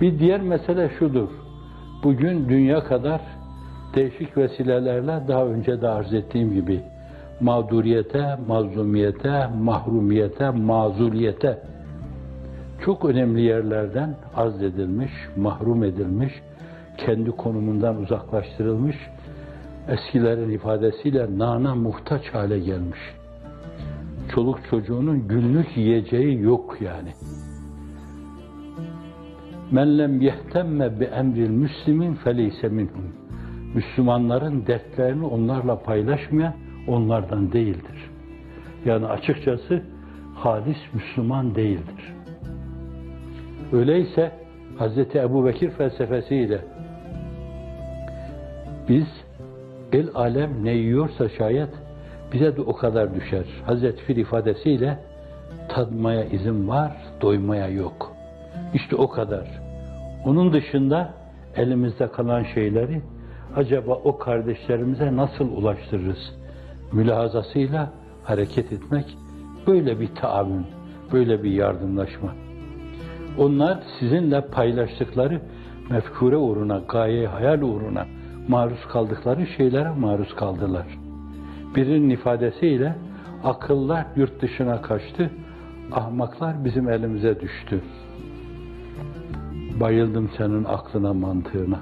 Bir diğer mesele şudur. Bugün dünya kadar değişik vesilelerle daha önce de arz ettiğim gibi mağduriyete, mazlumiyete, mahrumiyete, mazuliyete çok önemli yerlerden arz edilmiş, mahrum edilmiş, kendi konumundan uzaklaştırılmış, eskilerin ifadesiyle nana muhtaç hale gelmiş. Çoluk çocuğunun günlük yiyeceği yok yani. Men lem yehtemme bi emril müslimin feleyse minhum. Müslümanların dertlerini onlarla paylaşmayan onlardan değildir. Yani açıkçası halis Müslüman değildir. Öyleyse Hz. Ebu Bekir felsefesiyle biz el alem ne yiyorsa şayet bize de o kadar düşer. Hazreti Fil ifadesiyle tadmaya izin var, doymaya yok. İşte o kadar. Onun dışında elimizde kalan şeyleri acaba o kardeşlerimize nasıl ulaştırırız? Mülahazasıyla hareket etmek böyle bir taavün, böyle bir yardımlaşma. Onlar sizinle paylaştıkları mefkure uğruna, gaye hayal uğruna maruz kaldıkları şeylere maruz kaldılar. Birinin ifadesiyle akıllar yurt dışına kaçtı, ahmaklar bizim elimize düştü. Bayıldım senin aklına, mantığına.